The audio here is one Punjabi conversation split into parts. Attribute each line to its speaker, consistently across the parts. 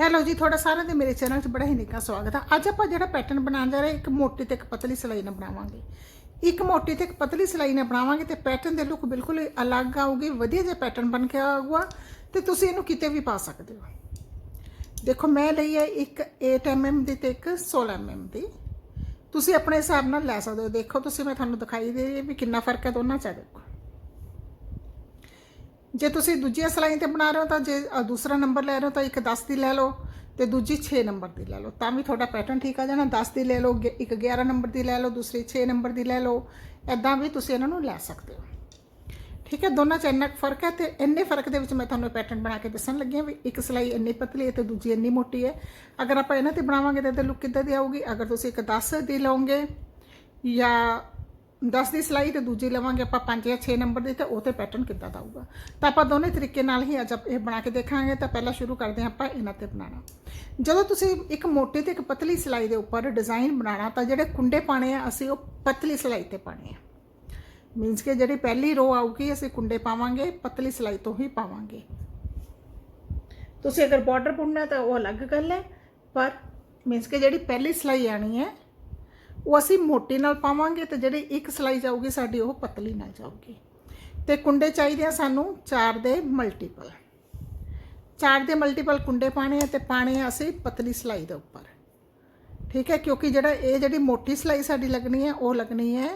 Speaker 1: ਹੈਲੋ ਜੀ, ਤੁਹਾਡਾ ਸਾਰਿਆਂ ਦੇ ਮੇਰੇ ਚੈਨਲ 'ਚ ਬੜਾ ਹੀ ਨਿੱਘਾ ਸਵਾਗਤ ਹੈ ਅੱਜ ਆਪਾਂ ਜਿਹੜਾ ਪੈਟਰਨ ਬਣਾਉਣ ਜਾ ਰਹੇ, ਇੱਕ ਮੋਟੀ ਤੇ ਇੱਕ ਪਤਲੀ ਸਿਲਾਈ ਨਾਲ ਬਣਾਵਾਂਗੇ। ਇੱਕ ਮੋਟੀ ਤੇ ਇੱਕ ਪਤਲੀ ਸਿਲਾਈ ਨਾਲ ਬਣਾਵਾਂਗੇ ਤੇ ਪੈਟਰਨ ਦੇ ਲੁੱਕ ਬਿਲਕੁਲ ਹੀ ਅਲੱਗ ਆਊਗੀ, ਵਧੀਆ ਜਿਹਾ ਪੈਟਰਨ ਬਣ ਕੇ ਆਊਗਾ ਤੇ ਤੁਸੀਂ ਇਹਨੂੰ ਕਿਤੇ ਵੀ ਪਾ ਸਕਦੇ ਹੋ। ਦੇਖੋ, ਮੈਂ ਲਈ ਹੈ ਇੱਕ 8 mm ਦੀ ਤੇ ਇੱਕ 16 mm ਦੀ। ਤੁਸੀਂ ਆਪਣੇ ਹਿਸਾਬ ਨਾਲ ਲੈ ਸਕਦੇ ਹੋ। ਦੇਖੋ, ਤੁਸੀਂ, ਮੈਂ ਤੁਹਾਨੂੰ ਦਿਖਾਈ ਦੇ ਰਹੀ ਹੈ ਵੀ ਕਿੰਨਾ ਫ਼ਰਕ ਹੈ ਦੋਨਾਂ 'ਚ ਦੇਖੋ। ਜੇ ਤੁਸੀਂ ਦੂਜੀਆਂ ਸਿਲਾਈ ਤੇ ਬਣਾ ਰਹੇ ਹੋ ਤਾਂ ਜੇ ਦੂਸਰਾ ਨੰਬਰ ਲੈ ਰਹੇ ਹੋ ਤਾਂ ਇੱਕ 10 ਦੀ ਲੈ ਲਓ ਤੇ ਦੂਜੀ 6 ਨੰਬਰ ਦੀ ਲੈ ਲਓ। ਤਾਂ ਵੀ ਤੁਹਾਡਾ ਪੈਟਰਨ ਠੀਕ ਆ ਜਾਣਾ। 10 ਦੀ ਲੈ ਲਓ ਇੱਕ 11 ਨੰਬਰ ਦੀ ਲੈ ਲਓ, ਦੂਸਰੀ 6 ਨੰਬਰ ਦੀ ਲੈ ਲਓ। ਐਦਾਂ ਵੀ ਤੁਸੀਂ ਇਹਨਾਂ ਨੂੰ ਲੈ ਸਕਦੇ ਹੋ। ਠੀਕ ਹੈ? ਦੋਨਾਂ 'ਚ ਇੰਨਾ ਕੁ ਫ਼ਰਕ ਹੈ ਤੇ ਇੰਨੇ ਫ਼ਰਕ ਦੇ ਵਿੱਚ ਮੈਂ ਤੁਹਾਨੂੰ ਪੈਟਰਨ ਬਣਾ ਕੇ ਦੱਸਣ ਲੱਗੀ ਹਾਂ ਵੀ ਇੱਕ ਸਿਲਾਈ ਇੰਨੀ ਪਤਲੀ ਹੈ ਤੇ ਦੂਜੀ ਇੰਨੀ ਮੋਟੀ ਹੈ। ਅਗਰ ਆਪਾਂ ਇਹਨਾਂ ਤੇ ਬਣਾਵਾਂਗੇ ਤਾਂ ਇਹਦਾ ਲੁੱਕ ਕਿੱਦਾਂ ਦੀ ਆਊਗੀ? ਅਗਰ ਤੁਸੀਂ ਇੱਕ 10 ਦੀ ਲਓਗੇ ਜਾਂ 10 ਦੀ ਸਿਲਾਈ ਤੇ ਦੂਜੀ ਲਵਾਂਗੇ ਆਪਾਂ 5 ਜਾਂ 6 ਨੰਬਰ ਦੀ ਤੇ ਉਹ ਤੇ ਪੈਟਰਨ ਕਿੱਦਾਂ ਦਾ ਆਊਗਾ ਤਾਂ ਆਪਾਂ ਦੋਨੇ ਤਰੀਕੇ ਨਾਲ ਹੀ ਅੱਜ ਆਪ- ਇਹ ਬਣਾ ਕੇ ਦੇਖਾਂਗੇ ਤਾਂ ਪਹਿਲਾਂ ਸ਼ੁਰੂ ਕਰਦੇ ਹਾਂ ਆਪਾਂ ਇਹਨਾਂ ਤੇ ਬਣਾਉਣਾ ਜਦੋਂ ਤੁਸੀਂ ਇੱਕ ਮੋਟੀ ਤੇ ਇੱਕ ਪਤਲੀ ਸਿਲਾਈ ਦੇ ਉੱਪਰ ਡਿਜ਼ਾਈਨ ਬਣਾਉਣਾ ਤਾਂ ਜਿਹੜੇ ਕੁੰਡੇ ਪਾਣੇ ਆ ਅਸੀਂ ਉਹ ਪਤਲੀ ਸਿਲਾਈ ਤੇ ਪਾਣੇ ਆ ਮੀਨਸ ਕਿ ਜਿਹੜੀ ਪਹਿਲੀ ਰੋ ਆਊਗੀ ਅਸੀਂ ਕੁੰਡੇ ਪਾਵਾਂਗੇ ਪਤਲੀ ਸਿਲਾਈ ਤੋਂ ਹੀ ਪਾਵਾਂਗੇ ਤੁਸੀਂ ਅਗਰ ਬਾਰਡਰ ਬੁਣਨਾ ਤਾਂ ਉਹ ਅਲੱਗ ਗੱਲ ਹੈ ਪਰ ਮੀਨਸ ਕਿ ਜਿਹੜੀ ਪਹਿਲੀ ਸਿਲਾਈ ਆਣੀ ਹੈ ਉਹ ਅਸੀਂ ਮੋਟੀ ਨਾਲ ਪਾਵਾਂਗੇ ਤੇ ਜਿਹੜੀ ਇੱਕ ਸਿਲਾਈ ਜਾਊਗੀ ਸਾਡੀ ਉਹ ਪਤਲੀ ਨਾਲ ਜਾਊਗੀ। ਤੇ ਕੁੰਡੇ ਚਾਹੀਦੇ ਆ ਸਾਨੂੰ 4 ਦੇ ਮਲਟੀਪਲ 4 ਦੇ ਮਲਟੀਪਲ ਕੁੰਡੇ ਪਾਣੇ ਆ ਤੇ ਪਾਣੇ ਆ ਅਸੀਂ ਪਤਲੀ ਸਿਲਾਈ ਦੇ ਉੱਪਰ। ਠੀਕ ਹੈ, ਕਿਉਂਕਿ ਜਿਹੜਾ ਇਹ ਜਿਹੜੀ ਮੋਟੀ ਸਿਲਾਈ ਸਾਡੀ ਲੱਗਣੀ ਹੈ, ਉਹ ਲੱਗਣੀ ਹੈ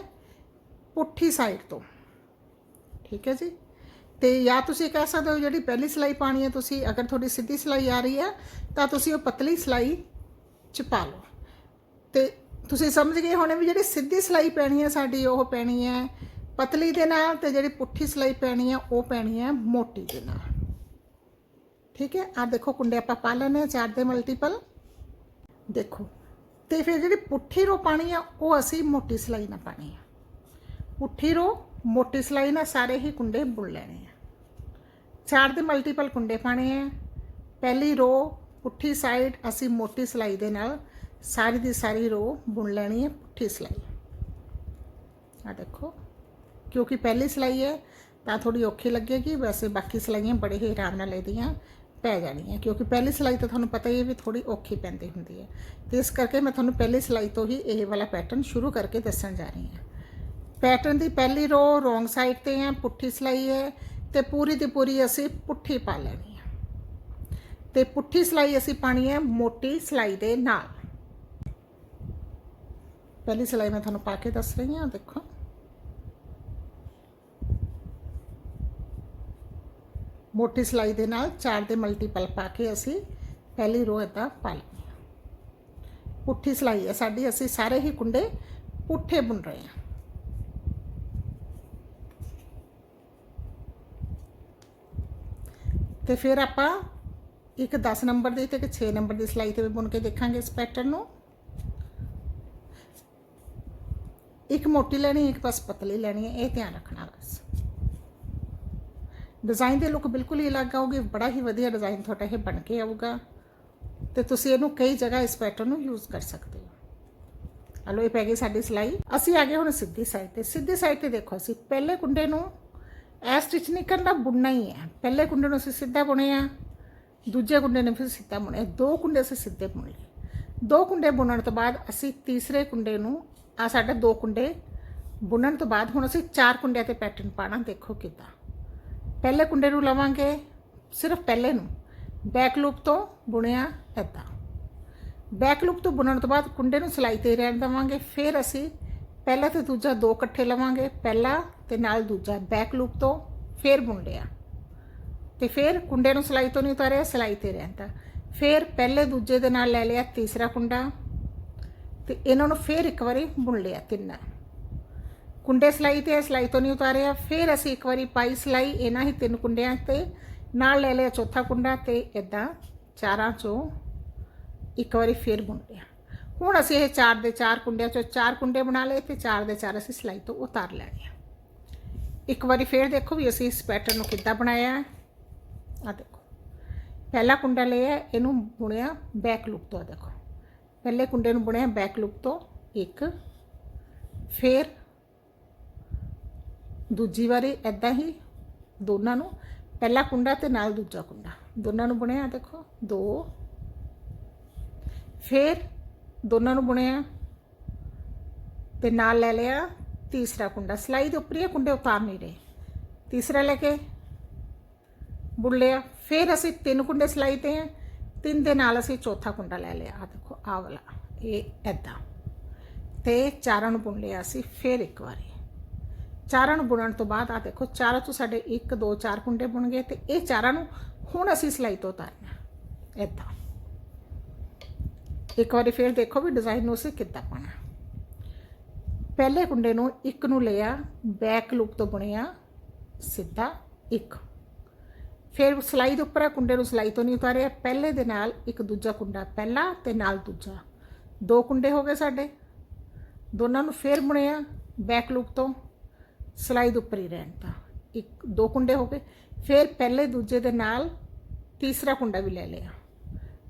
Speaker 1: ਪੁੱਠੀ ਸਾਈਡ ਤੋਂ। ਠੀਕ ਹੈ ਜੀ? ਤੇ ਜਾਂ ਤੁਸੀਂ ਕਹਿ ਸਕਦੇ ਹੋ ਜਿਹੜੀ ਪਹਿਲੀ ਸਿਲਾਈ ਪਾਣੀ ਹੈ ਤੁਸੀਂ, ਅਗਰ ਤੁਹਾਡੀ ਸਿੱਧੀ ਸਿਲਾਈ ਆ ਰਹੀ ਹੈ, ਤਾਂ ਤੁਸੀਂ ਉਹ ਪਤਲੀ ਸਿਲਾਈ ਚ ਪਾ ਲਓ। ਤੇ ਤੁਸੀਂ ਸਮਝ ਗਏ ਹੋਣੇ ਵੀ ਜਿਹੜੀ ਸਿੱਧੀ ਸਿਲਾਈ ਪੈਣੀ ਹੈ ਸਾਡੀ, ਉਹ ਪੈਣੀ ਹੈ ਪਤਲੀ ਦੇ ਨਾਲ ਤੇ ਜਿਹੜੀ ਪੁੱਠੀ ਸਿਲਾਈ ਪੈਣੀ ਹੈ ਉਹ ਪੈਣੀ ਹੈ ਮੋਟੀ ਦੇ ਨਾਲ। ਠੀਕ ਹੈ? ਆ ਦੇਖੋ ਕੁੰਡੇ ਆਪਾਂ ਪਾ ਲੈਣੇ ਆ ਚਾਰ ਦੇ ਮਲਟੀਪਲ ਦੇਖੋ, ਤੇ ਫਿਰ ਜਿਹੜੀ ਪੁੱਠੀ ਰੋ ਪਾਣੀ ਆ, ਉਹ ਅਸੀਂ ਮੋਟੀ ਸਿਲਾਈ ਨਾਲ ਪਾਣੀ ਆ। ਪੁੱਠੀ ਰੋ, ਮੋਟੀ ਸਿਲਾਈ ਨਾਲ ਸਾਰੇ ਹੀ ਕੁੰਡੇ ਬੁਣ ਲੈਣੇ ਆ। ਚਾਰ ਦੇ ਮਲਟੀਪਲ ਕੁੰਡੇ ਪਾਣੇ ਆ। ਪਹਿਲੀ ਰੋ, ਪੁੱਠੀ ਸਾਈਡ ਅਸੀਂ ਮੋਟੀ ਸਿਲਾਈ ਦੇ ਨਾਲ ਸਾਰੀ ਦੀ ਸਾਰੀ ਰੋ ਬੁਣ ਲੈਣੀ ਹੈ, ਪੁੱਠੀ ਸਿਲਾਈ। ਆ ਦੇਖੋ, ਕਿਉਂਕਿ ਪਹਿਲੀ ਸਿਲਾਈ ਹੈ, ਤਾਂ ਥੋੜੀ ਔਖੀ ਲੱਗੇਗੀ, ਵੈਸੇ ਬਾਕੀ ਸਿਲਾਈਆਂ ਬੜੇ ਹੀ ਆਰਾਮ ਨਾਲ ਇਹਦੀਆਂ ਪੈ ਜਾਣੀਆਂ, ਕਿਉਂਕਿ ਪਹਿਲੀ ਸਿਲਾਈ ਤਾਂ ਤੁਹਾਨੂੰ ਪਤਾ ਹੀ ਹੈ ਵੀ ਥੋੜੀ ਔਖੀ ਪੈਂਦੀ ਹੁੰਦੀ ਹੈ। ਤੇ ਇਸ ਕਰਕੇ ਮੈਂ ਤੁਹਾਨੂੰ ਪਹਿਲੀ ਸਿਲਾਈ ਤੋਂ ਹੀ ਇਹ ਵਾਲਾ ਪੈਟਰਨ ਸ਼ੁਰੂ ਕਰਕੇ ਦੱਸਣ ਜਾ ਰਹੀ ਹਾਂ। ਪੈਟਰਨ ਦੀ ਪਹਿਲੀ ਰੋ ਰੋਂਗ ਸਾਈਡ ਤੇ ਹੈ, ਪੁੱਠੀ ਸਿਲਾਈ ਹੈ, ਤੇ ਪੂਰੀ ਦੀ ਪੂਰੀ ਅਸੀਂ ਪੁੱਠੀ ਪਾ ਲੈਣੀ ਹੈ। ਤੇ ਪੁੱਠੀ ਸਿਲਾਈ ਅਸੀਂ ਪਾਣੀ ਹੈ ਮੋਟੀ ਸਿਲਾਈ ਦੇ ਨਾਲ। ਪਹਿਲੀ ਸਿਲਾਈ ਮੈਂ ਤੁਹਾਨੂੰ ਪਾ ਕੇ ਦੱਸ ਰਹੀ ਹਾਂ, ਦੇਖੋ। ਮੋਟੀ ਸਿਲਾਈ ਦੇ ਨਾਲ ਚਾਰ ਦੇ ਮਲਟੀਪਲ ਪਾ ਕੇ ਅਸੀਂ ਪਹਿਲੀ ਰੋ ਇਦਾਂ ਪਾ ਲੈਣੀ ਪੁੱਠੀ ਸਿਲਾਈ ਹੈ ਸਾਡੀ, ਅਸੀਂ ਸਾਰੇ ਹੀ ਕੁੰਡੇ ਪੁੱਠੇ ਬੁਣ ਰਹੇ ਹਾਂ। ਤੇ ਫਿਰ ਆਪਾਂ ਇੱਕ 10 ਨੰਬਰ ਦੀ ਤੇ ਇੱਕ 6 ਨੰਬਰ ਦੀ ਸਿਲਾਈ ਤੇ ਵੀ ਬੁਣ ਕੇ ਦੇਖਾਂਗੇ ਇਸ ਪੈਟਰਨ ਨੂੰ। ਇੱਕ ਮੋਟੀ ਲੈਣੀ, ਇੱਕ ਬਸ ਪਤਲੀ ਲੈਣੀ ਹੈ, ਇਹ ਧਿਆਨ ਰੱਖਣਾ ਬਸ। ਡਿਜ਼ਾਈਨ ਦੇ ਲੁੱਕ ਬਿਲਕੁਲ ਹੀ ਅਲੱਗ ਆਊਗੀ ਬੜਾ ਹੀ ਵਧੀਆ ਡਿਜ਼ਾਈਨ ਤੁਹਾਡਾ ਇਹ ਬਣ ਕੇ ਆਊਗਾ। ਤੇ ਤੁਸੀਂ ਇਹਨੂੰ ਕਈ ਜਗ੍ਹਾ ਇਸ ਪੈਟਰਨ ਨੂੰ ਯੂਜ਼ ਕਰ ਸਕਦੇ ਹੋ। ਹਲੋ, ਇਹ ਪੈ ਗਈ ਸਾਡੀ ਸਿਲਾਈ। ਅਸੀਂ ਆ ਗਏ ਹੁਣ ਸਿੱਧੀ ਸਾਈਡ ਤੇ। ਸਿੱਧੀ ਸਾਈਡ ਤੇ ਦੇਖੋ ਅਸੀਂ, ਪਹਿਲੇ ਕੁੰਡੇ ਨੂੰ ਐ ਸਟਿਚ ਨਹੀਂ ਕਰਨਾ, ਬੁਣਨਾ ਹੀ ਹੈ। ਪਹਿਲੇ ਕੁੰਡੇ ਨੂੰ ਅਸੀਂ ਸਿੱਧਾ ਬੁਣਿਆ ਦੂਜੇ ਕੁੰਡੇ ਨੇ ਫਿਰ ਸਿੱਧਾ ਬੁਣਿਆ। ਦੋ ਕੁੰਡੇ ਅਸੀਂ ਸਿੱਧੇ ਬੁਣ ਲਏ। ਦੋ ਕੁੰਡੇ ਬੁਣਨ ਤੋਂ ਬਾਅਦ ਅਸੀਂ ਤੀਸਰੇ ਕੁੰਡੇ ਨੂੰ ਆ ਸਾਡਾ ਦੋ ਕੁੰਡੇ ਬੁਣਨ ਤੋਂ ਬਾਅਦ ਹੁਣ ਅਸੀਂ ਚਾਰ ਕੁੰਡਿਆਂ ਤੇ ਪੈਟਰਨ ਪਾਣਾ ਦੇਖੋ ਕਿੱਦਾਂ। ਪਹਿਲੇ ਕੁੰਡੇ ਨੂੰ ਲਵਾਂਗੇ, ਸਿਰਫ ਪਹਿਲੇ ਨੂੰ। ਬੈਕ ਲੂਪ ਤੋਂ ਬੁਣਿਆ ਇੱਦਾਂ ਬੈਕ ਲੂਪ ਤੋਂ ਬੁਣਨ ਤੋਂ ਬਾਅਦ ਕੁੰਡੇ ਨੂੰ ਸਿਲਾਈ ਤੇ ਰਹਿਣ ਦੇਵਾਂਗੇ, ਫਿਰ ਅਸੀਂ ਪਹਿਲਾ ਤੇ ਦੂਜਾ ਦੋ ਇਕੱਠੇ ਲਵਾਂਗੇ, ਪਹਿਲਾ ਤੇ ਨਾਲ ਦੂਜਾ ਬੈਕ ਲੂਪ ਤੋਂ ਫਿਰ ਬੁਣ ਲਿਆ ਤੇ ਫਿਰ ਕੁੰਡੇ ਨੂੰ ਸਿਲਾਈ ਤੋਂ ਨਹੀਂ ਉਤਾਰਿਆ, ਸਿਲਾਈ ਤੇ ਰਹਿੰਦਾ ਫਿਰ ਪਹਿਲੇ ਦੂਜੇ ਦੇ ਨਾਲ ਲੈ ਲਿਆ ਤੀਸਰਾ ਕੁੰਡਾ। ਤੇ ਇਹਨਾਂ ਨੂੰ ਫਿਰ ਇੱਕ ਵਾਰੀ ਬੁਣ ਲਿਆ ਤਿੰਨਾਂ ਕੁੰਡੇ ਸਿਲਾਈ ਤੇ ਸਿਲਾਈ ਤੋਂ ਨਹੀਂ ਉਤਾਰਿਆ, ਫਿਰ ਅਸੀਂ ਇੱਕ ਵਾਰੀ ਪਾਈ ਸਿਲਾਈ, ਇਹਨਾਂ ਹੀ ਤਿੰਨ ਕੁੰਡਿਆਂ ਤੇ, ਨਾਲ ਲੈ ਲਿਆ ਚੌਥਾ ਕੁੰਡਾ ਤੇ ਇਦਾਂ ਚਾਰਾਂ ਚੋਂ ਇੱਕ ਵਾਰੀ ਫਿਰ ਬੁਣ ਲਿਆ। ਹੁਣ ਅਸੀਂ ਇਹ ਚਾਰ ਦੇ ਚਾਰ ਕੁੰਡਿਆਂ ਚੋਂ ਚਾਰ ਕੁੰਡੇ ਬਣਾ ਲਏ ਤੇ ਚਾਰ ਦੇ ਚਾਰ ਅਸੀਂ ਸਿਲਾਈ ਤੋਂ ਉਤਾਰ ਲੈਣੇ ਆ। ਇੱਕ ਵਾਰੀ ਫੇਰ ਦੇਖੋ ਵੀ ਅਸੀਂ ਇਸ ਪੈਟਰਨ ਨੂੰ ਕਿੱਦਾਂ ਬਣਾਇਆ ਆ ਦੇਖੋ। ਪਹਿਲਾ ਕੁੰਡਾ ਲਿਆ, ਇਹਨੂੰ ਬੁਣਿਆ ਬੈਕ ਲੂਪ ਤੋਂ, ਆਹ ਦੇਖੋ। ਪਹਿਲੇ ਕੁੰਡੇ ਨੂੰ ਬੁਣਿਆ ਬੈਕ ਲੂਪ ਤੋਂ ਇੱਕ ਫੇਰ ਦੂਜੀ ਵਾਰੀ ਐਦਾਂ ਹੀ ਦੋਨਾਂ ਨੂੰ ਪਹਿਲਾ ਕੁੰਡਾ ਤੇ ਨਾਲ ਦੂਜਾ ਕੁੰਡਾ ਦੋਨਾਂ ਨੂੰ ਬੁਣਿਆ ਦੇਖੋ 2 ਫਿਰ ਦੋਨਾਂ ਨੂੰ ਬੁਣਿਆ ਤੇ ਨਾਲ ਲੈ ਲਿਆ ਤੀਸਰਾ ਕੁੰਡਾ ਸਲਾਈ ਦੇ ਉੱਪਰ ਇਹ ਕੁੰਡੇ ਉਤਾਰ ਨਹੀਂ ਰਹੇ ਤੀਸਰਾ ਲੈ ਕੇ ਬੁਣ ਲਿਆ ਫਿਰ ਅਸੀਂ ਤਿੰਨ ਕੁੰਡੇ ਸਲਾਈ ਤੇ ਹੈ ਤਿੰਨ ਦੇ ਨਾਲ ਅਸੀਂ ਚੌਥਾ ਕੁੰਡਾ ਲੈ ਲਿਆ ਆ ਦੇਖੋ ਆ ਵਾਲਾ ਇਹ ਐਦਾਂ ਤੇ ਚਾਰਾਂ ਨੂੰ ਬੁਣ ਲਿਆ ਅਸੀਂ ਫਿਰ ਇੱਕ ਵਾਰੀ। ਚਾਰਾਂ ਨੂੰ ਬੁਣਨ ਤੋਂ ਬਾਅਦ ਆ ਦੇਖੋ, ਚਾਰਾਂ ਤੋਂ ਸਾਡੇ 1 2 4 ਕੁੰਡੇ ਬੁਣ ਗਏ ਤੇ ਇਹ ਚਾਰਾਂ ਨੂੰ ਹੁਣ ਅਸੀਂ ਸਿਲਾਈ ਤੋਂ ਉਤਾਰਨਾ ਐਦਾਂ ਇੱਕ ਵਾਰੀ ਫਿਰ ਦੇਖੋ ਵੀ ਡਿਜ਼ਾਈਨ ਨੂੰ ਅਸੀਂ ਕਿੱਦਾਂ ਪਾਣਾ ਪਹਿਲੇ ਕੁੰਡੇ ਨੂੰ ਇੱਕ ਨੂੰ ਲਿਆ, ਬੈਕ ਲੂਪ ਤੋਂ ਬੁਣਿਆ, ਸਿੱਧਾ ਇੱਕ। ਫਿਰ ਸਲਾਈ ਦੇ ਉੱਪਰ ਆ, ਕੁੰਡੇ ਨੂੰ ਸਲਾਈ ਤੋਂ ਨਹੀਂ ਉਤਾਰਿਆ। ਪਹਿਲੇ ਦੇ ਨਾਲ ਇੱਕ ਦੂਜਾ ਕੁੰਡਾ ਪਹਿਲਾ ਤੇ ਨਾਲ ਦੂਜਾ। ਦੋ ਕੁੰਡੇ ਹੋ ਗਏ ਸਾਡੇ। ਦੋਨਾਂ ਨੂੰ ਫਿਰ ਬੁਣਿਆ ਬੈਕ ਲੂਪ ਤੋਂ ਸਲਾਈ ਦੇ ਉੱਪਰ ਹੀ ਰਹਿਣ ਤਾਂ। ਇੱਕ, ਦੋ ਕੁੰਡੇ ਹੋ ਗਏ। ਫਿਰ ਪਹਿਲੇ ਦੂਜੇ ਦੇ ਨਾਲ ਤੀਸਰਾ ਕੁੰਡਾ ਵੀ ਲੈ ਲਿਆ।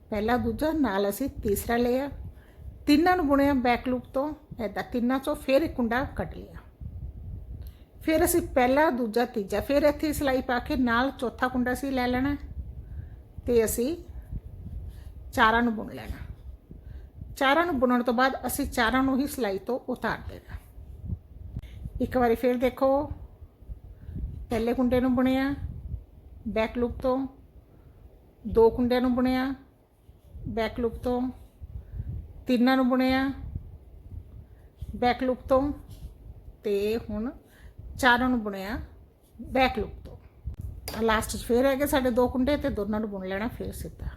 Speaker 1: ਪਹਿਲਾ ਦੂਜਾ, ਨਾਲ ਅਸੀਂ ਤੀਸਰਾ ਲਿਆ। ਤਿੰਨਾਂ ਨੂੰ ਬੁਣਿਆ ਬੈਕ ਲੂਪ ਤੋਂ। ਐਦਾਂ ਤਿੰਨਾਂ ਚੋਂ ਫਿਰ ਇੱਕ ਕੁੰਡਾ ਕੱਢ ਲਿਆ। ਫਿਰ ਅਸੀਂ ਪਹਿਲਾ ਦੂਜਾ ਤੀਜਾ ਫਿਰ ਇੱਥੇ ਸਲਾਈ ਪਾ ਕੇ ਨਾਲ ਚੌਥਾ ਕੁੰਡਾ ਸੀ ਲੈ ਲੈਣਾ ਤੇ ਅਸੀਂ ਚਾਰਾਂ ਨੂੰ ਬੁਣ ਲੈਣਾ ਚਾਰਾਂ ਨੂੰ ਬੁਣਨ ਤੋਂ ਬਾਅਦ ਅਸੀਂ ਚਾਰਾਂ ਨੂੰ ਹੀ ਸਲਾਈ ਤੋਂ ਉਤਾਰ ਦੇਣਾ ਇੱਕ ਵਾਰੀ ਫਿਰ ਦੇਖੋ ਪਹਿਲੇ ਕੁੰਡੇ ਨੂੰ ਬੁਣਿਆ ਬੈਕ ਲੂਪ ਤੋਂ ਦੋ ਕੁੰਡਿਆਂ ਨੂੰ ਬੁਣਿਆ ਬੈਕ ਲੂਪ ਤੋਂ ਤਿੰਨਾਂ ਨੂੰ ਬੁਣਿਆ ਬੈਕ ਲੂਪ ਤੋਂ ਤੇ ਹੁਣ ਚਾਰਾਂ ਨੂੰ ਬੁਣਿਆ ਬੈਕ ਲੂਪ ਤੋਂ। ਲਾਸਟ 'ਚ ਫੇਰ ਹੈਗੇ ਸਾਡੇ ਦੋ ਕੁੰਡੇ ਤੇ ਦੋਨਾਂ ਨੂੰ ਬੁਣ ਲੈਣਾ, ਫੇਰ ਸਿੱਧਾ।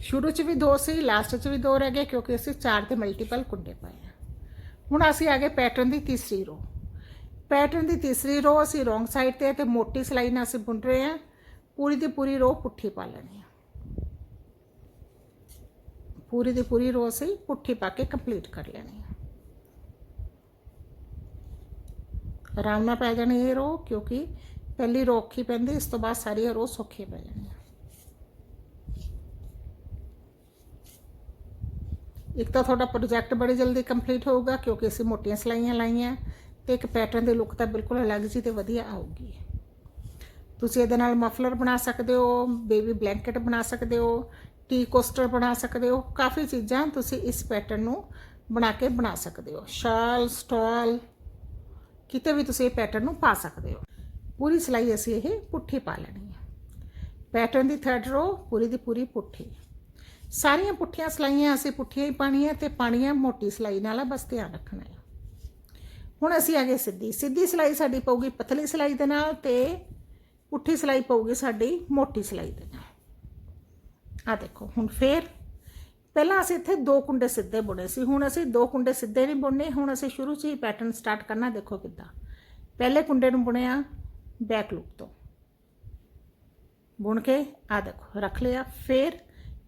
Speaker 1: ਸ਼ੁਰੂ 'ਚ ਵੀ ਦੋ ਸੀ ਲਾਸਟ 'ਚ ਵੀ ਦੋ ਰਹਿ ਗਏ ਕਿਉਂਕਿ ਅਸੀਂ ਚਾਰ ਦੇ ਮਲਟੀਪਲ ਕੁੰਡੇ ਪਾਏ ਆ। ਹੁਣ ਅਸੀਂ ਆ ਗਏ ਪੈਟਰਨ ਦੀ ਤੀਸਰੀ ਰੋ ਪੈਟਰਨ ਦੀ ਤੀਸਰੀ ਰੋ ਅਸੀਂ ਰੋਂਗ ਸਾਈਡ ਤੇ ਹੈ ਤੇ ਮੋਟੀ ਸਲਾਈ ਨਾਲ ਅਸੀਂ ਬੁਣ ਰਹੇ ਹਾਂ ਪੂਰੀ ਦੀ ਪੂਰੀ ਰੋ ਪੁੱਠੀ ਪਾ ਲੈਣੀ ਹੈ ਪੂਰੀ ਦੀ ਪੂਰੀ ਰੋ ਅਸੀਂ ਪੁੱਠੀ ਪਾ ਕੇ ਕੰਪਲੀਟ ਕਰ ਲੈਣੀ ਹੈ ਆਰਾਮ ਨਾਲ ਪੈ ਜਾਣੀ ਇਹ ਰੋ ਕਿਉਂਕਿ ਪਹਿਲੀ ਰੋ ਔਖੀ ਪੈਂਦੀ, ਇਸ ਤੋਂ ਬਾਅਦ ਸਾਰੀਆਂ ਰੋ ਸੌਖੀ ਪੈ ਜਾਣੀਆਂ। ਇੱਕ ਤਾਂ ਤੁਹਾਡਾ ਪ੍ਰੋਜੈਕਟ ਬੜੀ ਜਲਦੀ ਕੰਪਲੀਟ ਹੋਊਗਾ, ਕਿਉਂਕਿ ਅਸੀਂ ਮੋਟੀਆਂ ਸਲਾਈਆਂ ਲਾਈਆਂ, ਤੇ ਇੱਕ ਪੈਟਰਨ ਦੀ ਲੁੱਕ ਤਾਂ ਬਿਲਕੁਲ ਅਲੱਗ ਜੀ ਤੇ ਵਧੀਆ ਆਊਗੀ। ਤੁਸੀਂ ਇਹਦੇ ਨਾਲ ਮਫਲਰ ਬਣਾ ਸਕਦੇ ਹੋ ਬੇਬੀ ਬਲੈਂਕਟ ਬਣਾ ਸਕਦੇ ਹੋ ਟੀ ਕੋਸਟਰ ਬਣਾ ਸਕਦੇ ਹੋ, ਕਾਫੀ ਚੀਜ਼ਾਂ ਤੁਸੀਂ ਇਸ ਪੈਟਰਨ ਨੂੰ ਬਣਾ ਕੇ ਬਣਾ ਸਕਦੇ ਹੋ। ਸ਼ਾਲ, ਸਟਾਲ ਕਿਤੇ ਵੀ ਤੁਸੀਂ ਇਹ ਪੈਟਰਨ ਨੂੰ ਪਾ ਸਕਦੇ ਹੋ। ਪੂਰੀ ਸਿਲਾਈ ਅਸੀਂ ਇਹ ਪੁੱਠੀ ਪਾ ਲੈਣੀ ਹੈ। ਪੈਟਰਨ ਦੀ ਥਰਡ ਰੋ ਪੂਰੀ ਦੀ ਪੂਰੀ ਪੁੱਠੀ। ਸਾਰੀਆਂ ਪੁੱਠੀਆਂ ਸਿਲਾਈਆਂ ਅਸੀਂ ਪੁੱਠੀਆਂ ਹੀ ਪਾਣੀਆਂ ਤੇ ਪਾਣੀਆਂ ਮੋਟੀ ਸਿਲਾਈ ਨਾਲ ਬਸ ਧਿਆਨ ਰੱਖਣਾ ਹੈ। ਹੁਣ ਅਸੀਂ ਆ ਗਏ ਸਿੱਧੀ। ਸਿੱਧੀ ਸਿਲਾਈ ਸਾਡੀ ਪਊਗੀ ਪਤਲੀ ਸਿਲਾਈ ਦੇ ਨਾਲ ਤੇ ਪੁੱਠੀ ਸਿਲਾਈ ਪਊਗੀ ਸਾਡੀ ਮੋਟੀ ਸਿਲਾਈ ਦੇ ਨਾਲ। ਆ ਦੇਖੋ, ਹੁਣ ਫੇਰ ਪਹਿਲਾਂ ਅਸੀਂ ਇੱਥੇ ਦੋ ਕੁੰਡੇ ਸਿੱਧੇ ਬੁਣੇ ਸੀ, ਹੁਣ ਅਸੀਂ ਦੋ ਕੁੰਡੇ ਸਿੱਧੇ ਨਹੀਂ ਬੁਣਨੇ, ਹੁਣ ਅਸੀਂ ਸ਼ੁਰੂ 'ਚ ਹੀ ਪੈਟਰਨ ਸਟਾਰਟ ਕਰਨਾ, ਦੇਖੋ ਕਿੱਦਾਂ। ਪਹਿਲੇ ਕੁੰਡੇ ਨੂੰ ਬੁਣਿਆ ਬੈਕ ਲੂਪ ਤੋਂ। ਬੁਣ ਕੇ ਆ ਦੇਖੋ, ਰੱਖ ਲਿਆ, ਫਿਰ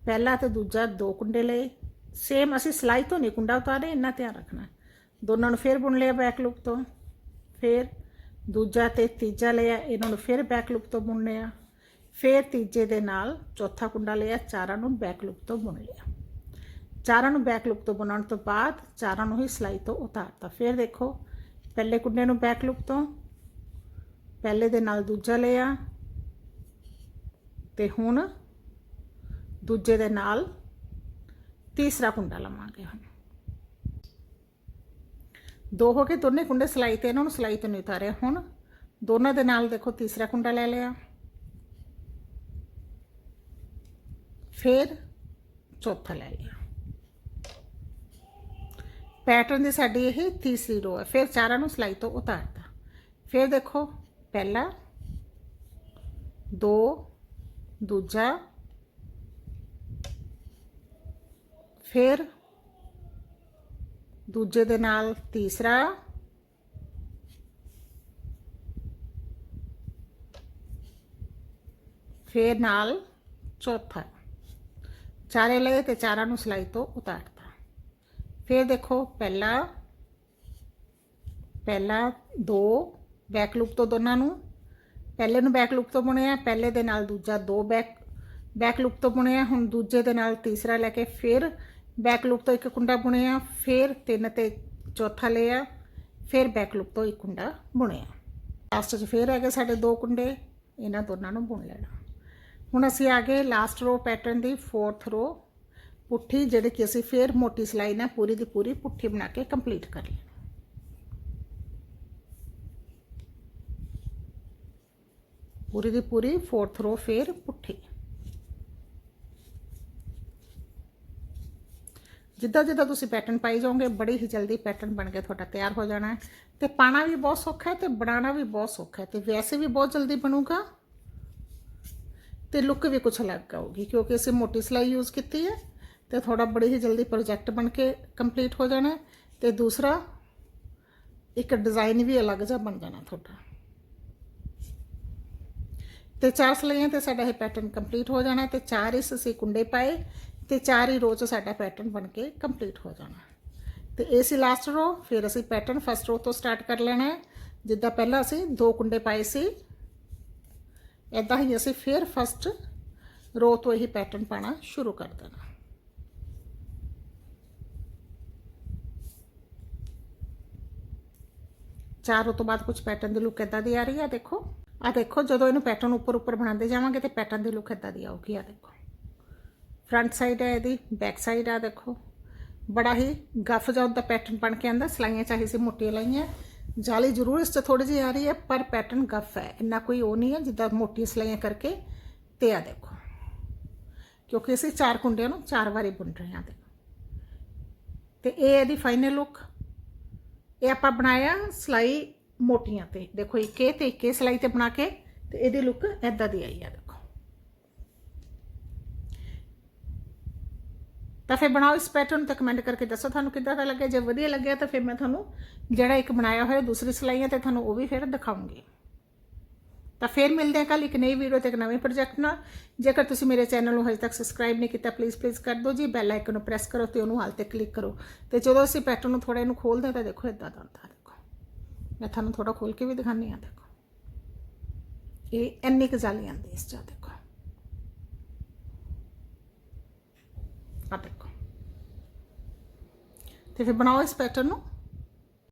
Speaker 1: ਪਹਿਲਾ ਤੇ ਦੂਜਾ ਦੋ ਕੁੰਡੇ ਲਏ। ਸੇਮ ਅਸੀਂ ਸਲਾਈ ਤੋਂ ਨਹੀਂ ਕੁੰਡਾ ਉਤਾਰੇ, ਇੰਨਾ ਧਿਆਨ ਰੱਖਣਾ। ਦੋਨਾਂ ਨੂੰ ਫਿਰ ਬੁਣ ਲਿਆ ਬੈਕ ਲੂਪ ਤੋਂ। ਫਿਰ ਦੂਜਾ ਤੇ ਤੀਜਾ ਲਿਆ, ਇਹਨਾਂ ਨੂੰ ਫਿਰ ਬੈਕ ਲੂਪ ਤੋਂ ਬੁਣ ਲਿਆ ਫਿਰ ਤੀਜੇ ਦੇ ਨਾਲ ਚੌਥਾ ਕੁੰਡਾ ਲਿਆ, ਚਾਰਾਂ ਨੂੰ ਬੈਕ ਲੂਪ ਤੋਂ ਬੁਣ ਲਿਆ। ਚਾਰਾਂ ਨੂੰ ਬੈਕ ਲੂਪ ਤੋਂ ਬਣਾਉਣ ਤੋਂ ਬਾਅਦ ਚਾਰਾਂ ਨੂੰ ਹੀ ਸਲਾਈ ਤੋਂ ਉਤਾਰਤਾ। ਫਿਰ ਦੇਖੋ, ਪਹਿਲੇ ਕੁੰਡੇ ਨੂੰ ਬੈਕ ਲੂਪ ਤੋਂ, ਪਹਿਲੇ ਦੇ ਨਾਲ ਦੂਜਾ ਲਿਆ ਤੇ ਹੁਣ ਦੂਜੇ ਦੇ ਨਾਲ ਤੀਸਰਾ ਕੁੰਡਾ ਲਵਾਂਗੇ ਹੁਣ। ਦੋ ਹੋ ਕੇ ਦੋਨੇ ਕੁੰਡੇ ਸਲਾਈ ਤੇ, ਇਹਨਾਂ ਨੂੰ ਸਲਾਈ ਤੋਂ ਨਹੀਂ ਉਤਾਰਿਆ ਹੁਣ। ਦੋਨਾਂ ਦੇ ਨਾਲ ਦੇਖੋ ਤੀਸਰਾ ਕੁੰਡਾ ਲੈ ਲਿਆ। ਫਿਰ ਚੌਥਾ ਲੈ ਲਿਆ। ਪੈਟਰਨ ਦੀ ਸਾਡੀ ਇਹ ਤੀਸਰੀ ਰੋ ਹੈ। ਫਿਰ ਚਾਰਾਂ ਨੂੰ ਸਲਾਈ ਤੋਂ ਉਤਾਰਤਾ। ਫਿਰ ਦੇਖੋ, ਪਹਿਲਾ, ਦੋ, ਦੂਜਾ, ਫਿਰ ਦੂਜੇ ਦੇ ਨਾਲ ਤੀਸਰਾ, ਫਿਰ ਨਾਲ ਚੌਥਾ। ਚਾਰੇ ਲਏ ਤੇ ਚਾਰਾਂ ਨੂੰ ਸਲਾਈ ਤੋਂ ਉਤਾਰਤਾ। ਫਿਰ ਦੇਖੋ ਪਹਿਲਾ ਪਹਿਲਾ ਦੋ ਬੈਕ ਲੂਪ ਤੋਂ ਦੋਨਾਂ ਨੂੰ। ਪਹਿਲੇ ਨੂੰ ਬੈਕ ਲੂਪ ਤੋਂ ਬੁਣਿਆ, ਪਹਿਲੇ ਦੇ ਨਾਲ ਦੂਜਾ ਦੋ ਬੈਕ ਬੈਕ ਲੂਪ ਤੋਂ ਬੁਣਿਆ, ਹੁਣ ਦੂਜੇ ਦੇ ਨਾਲ ਤੀਸਰਾ ਲੈ ਕੇ ਫਿਰ ਬੈਕ ਲੂਪ ਤੋਂ ਇੱਕ ਕੁੰਡਾ ਬੁਣਿਆ, ਫਿਰ ਤਿੰਨ ਤੇ ਚੌਥਾ ਲਿਆ, ਫਿਰ ਬੈਕ ਲੂਪ ਤੋਂ ਇੱਕ ਕੁੰਡਾ ਬੁਣਿਆ। ਲਾਸਟ 'ਚ ਫਿਰ ਹੈਗੇ ਸਾਡੇ ਦੋ ਕੁੰਡੇ, ਇਹਨਾਂ ਦੋਨਾਂ ਨੂੰ ਬੁਣ ਲੈਣਾ। ਹੁਣ ਅਸੀਂ ਆ ਗਏ ਲਾਸਟ ਰੋ ਪੈਟਰਨ ਦੀ ਫੋਰਥ ਰੋ ਪੁੱਠੀ ਜਿਹੜੇ ਕਿ ਅਸੀਂ ਫੇਰ ਮੋਟੀ ਸਲਾਈ ਨਾਲ ਪੂਰੀ ਦੀ ਪੂਰੀ ਪੁੱਠੀ ਬਣਾ ਕੇ ਕੰਪਲੀਟ ਕਰ ਲਈ। ਪੂਰੀ ਦੀ ਪੂਰੀ ਫੋਰਥ ਰੋ ਫੇਰ ਪੁੱਠੀ। ਜਿੱਦਾਂ ਜਿੱਦਾਂ ਤੁਸੀਂ ਪੈਟਰਨ ਪਾਈ ਜਾਓਗੇ, ਬੜੀ ਹੀ ਜਲਦੀ ਪੈਟਰਨ ਬਣ ਕੇ ਤੁਹਾਡਾ ਤਿਆਰ ਹੋ ਜਾਣਾ ਹੈ। ਤੇ ਪਾਣਾ ਵੀ ਬਹੁਤ ਸੌਖਾ ਹੈ ਤੇ ਬਣਾਉਣਾ ਵੀ ਬਹੁਤ ਸੌਖਾ ਹੈ। ਤੇ ਵੈਸੇ ਵੀ ਬਹੁਤ ਜਲਦੀ ਬਣੂਗਾ। ਤੇ ਲੁੱਕ ਵੀ ਕੁਝ ਅਲੱਗ ਆਊਗੀ, ਕਿਉਂਕਿ ਅਸੀਂ ਮੋਟੀ ਸਲਾਈ ਯੂਜ਼ ਕੀਤੀ ਹੈ। ਤੇ ਤੁਹਾਡਾ ਬੜੀ ਹੀ ਜਲਦੀ ਪ੍ਰੋਜੈਕਟ ਬਣ ਕੇ ਕੰਪਲੀਟ ਹੋ ਜਾਣਾ ਹੈ ਤੇ ਦੂਸਰਾ, ਇੱਕ ਡਿਜ਼ਾਈਨ ਵੀ ਅਲੱਗ ਜਿਹਾ ਬਣ ਜਾਣਾ ਤੁਹਾਡਾ। ਤੇ ਚਾਰ ਸਲਾਈਆਂ ਤੇ ਸਾਡਾ ਇਹ ਪੈਟਰਨ ਕੰਪਲੀਟ ਹੋ ਜਾਣਾ ਤੇ ਚਾਰ ਇਸ ਅਸੀਂ ਕੁੰਡੇ ਪਾਏ ਤੇ ਚਾਰ ਹੀ ਰੋ ਚ ਸਾਡਾ ਪੈਟਰਨ ਬਣ ਕੇ ਕੰਪਲੀਟ ਹੋ ਜਾਣਾ ਤੇ ਇਹ ਸੀ ਲਾਸਟ ਰੋ ਫਿਰ ਅਸੀਂ ਪੈਟਰਨ ਫਸਟ ਰੋ ਤੋਂ ਸਟਾਰਟ ਕਰ ਲੈਣਾ ਹੈ। ਜਿੱਦਾਂ ਪਹਿਲਾਂ ਅਸੀਂ ਦੋ ਕੁੰਡੇ ਪਾਏ ਸੀ ਇਦਾਂ ਹੀ ਅਸੀਂ ਫਿਰ ਫਸਟ ਰੋ ਤੋਂ ਇਹ ਪੈਟਰਨ ਪਾਣਾ ਸ਼ੁਰੂ ਕਰ ਦੇਣਾ। ਚਾਰ ਰੋ ਤੋਂ ਬਾਅਦ ਕੁਝ ਪੈਟਰਨ ਦੀ ਲੁੱਕ ਇਦਾਂ ਦੀ ਆ ਰਹੀ ਆ, ਦੇਖੋ। ਆ ਦੇਖੋ, ਜਦੋਂ ਇਹਨੂੰ ਪੈਟਰਨ ਉੱਪਰ ਉੱਪਰ ਬਣਾਉਂਦੇ ਜਾਵਾਂਗੇ ਤੇ ਪੈਟਰਨ ਦੀ ਲੁੱਕ ਇਦਾਂ ਦੀ ਆਊਗੀ ਆ ਦੇਖੋ। ਫਰੰਟ ਸਾਈਡ ਹੈ ਇਹਦੀ ਬੈਕ ਸਾਈਡ ਆ, ਦੇਖੋ। ਬੜਾ ਹੀ ਗੱਫ ਜਿਹਾ ਦਾ ਪੈਟਰਨ ਬਣ ਕੇ ਆਂਦਾ, ਸਲਾਈਆਂ ਚਾਹੀ ਸੀ ਮੋਟੀਆਂ ਲਾਈਆਂ। ਜਾਲੀ ਜ਼ਰੂਰ ਇਸ 'ਚ ਥੋੜੀ ਜਿਹੀ ਆ ਰਹੀ ਹੈ, ਪਰ ਪੈਟਰਨ ਗੱਫ ਹੈ, ਇੰਨਾ ਕੋਈ ਉਹ ਨਹੀਂ ਹੈ ਜਿੱਦਾਂ ਮੋਟੀ ਸਲਾਈਆਂ ਕਰਕੇ। ਤੇ ਆ ਦੇਖੋ, ਕਿਉਂਕਿ ਅਸੀਂ ਚਾਰ ਕੁੰਡਿਆਂ ਨੂੰ ਚਾਰ ਵਾਰੀ ਬੁਣ ਰਹੇ ਹਾਂ, ਦੇਖੋ। ਤੇ ਇਹ ਇਹਦੀ ਫਾਈਨਲ ਲੁੱਕ ਇਹ ਆਪਾਂ ਬਣਾਇਆ ਸਲਾਈ ਮੋਟੀਆਂ ਤੇ। ਦੇਖੋ, ਇੱਕੇ ਤੇ ਇੱਕੇ ਸਲਾਈ ਤੇ ਬਣਾ ਕੇ ਤੇ ਇਹਦੀ ਲੁੱਕ ਐਦਾਂ ਦੀ ਆਈ ਆ, ਦੇਖੋ। ਤਾਂ ਫਿਰ ਬਣਾਓ ਇਸ ਪੈਟਰਨ ਤੇ ਕਮੈਂਟ ਕਰਕੇ ਦੱਸੋ ਤੁਹਾਨੂੰ ਕਿੱਦਾਂ ਦਾ ਲੱਗਿਆ। ਜੇ ਵਧੀਆ ਲੱਗਿਆ ਤਾਂ ਫਿਰ ਮੈਂ ਤੁਹਾਨੂੰ ਜਿਹੜਾ ਇੱਕ ਬਣਾਇਆ ਹੋਇਆ ਦੂਸਰੀ ਸਲਾਈਆਂ ਤੇ ਤੁਹਾਨੂੰ ਉਹ ਵੀ ਫਿਰ ਦਿਖਾਉਂਗੀ। ਤਾਂ ਫਿਰ ਮਿਲਦੇ ਹਾਂ ਕੱਲ ਇੱਕ ਨਈ ਵੀਡੀਓ ਤੇ ਇੱਕ ਨਵੇਂ ਪ੍ਰੋਜੈਕਟ ਨਾਲ। ਜੇਕਰ ਤੁਸੀਂ ਮੇਰੇ ਚੈਨਲ ਨੂੰ ਹਜੇ ਤੱਕ ਸਬਸਕ੍ਰਾਈਬ ਨਹੀਂ ਕੀਤਾ ਪਲੀਜ਼ ਪਲੀਜ਼ ਕਰ ਦਿਓ ਜੀ। ਬੈਲ ਆਈਕਨ ਨੂੰ ਪ੍ਰੈਸ ਕਰੋ ਤੇ ਉਹਨੂੰ ਹਾਲ ਤੇ ਕਲਿੱਕ ਕਰੋ। ਤੇ ਜਦੋਂ ਅਸੀਂ ਪੈਟਰਨ ਨੂੰ ਥੋੜਾ ਇਹਨੂੰ ਖੋਲਦੇ ਹਾਂ ਤਾਂ ਦੇਖੋ ਇਦਾਂ ਦਾ ਹੁੰਦਾ, ਦੇਖੋ। ਮੈਂ ਤੁਹਾਨੂੰ ਥੋੜਾ ਖੋਲ ਕੇ ਵੀ ਦਿਖਾਣੀ ਆ ਦੇਖੋ। ਇਹ ਇੰਨੀ ਕੁ ਜਾਲੀ ਆਂਦੀ ਇਸ ਚ ਦੇਖੋ। ਆ ਦੇਖੋ। ਤੇ ਫਿਰ ਬਣਾਓ ਇਸ ਪੈਟਰਨ ਨੂੰ।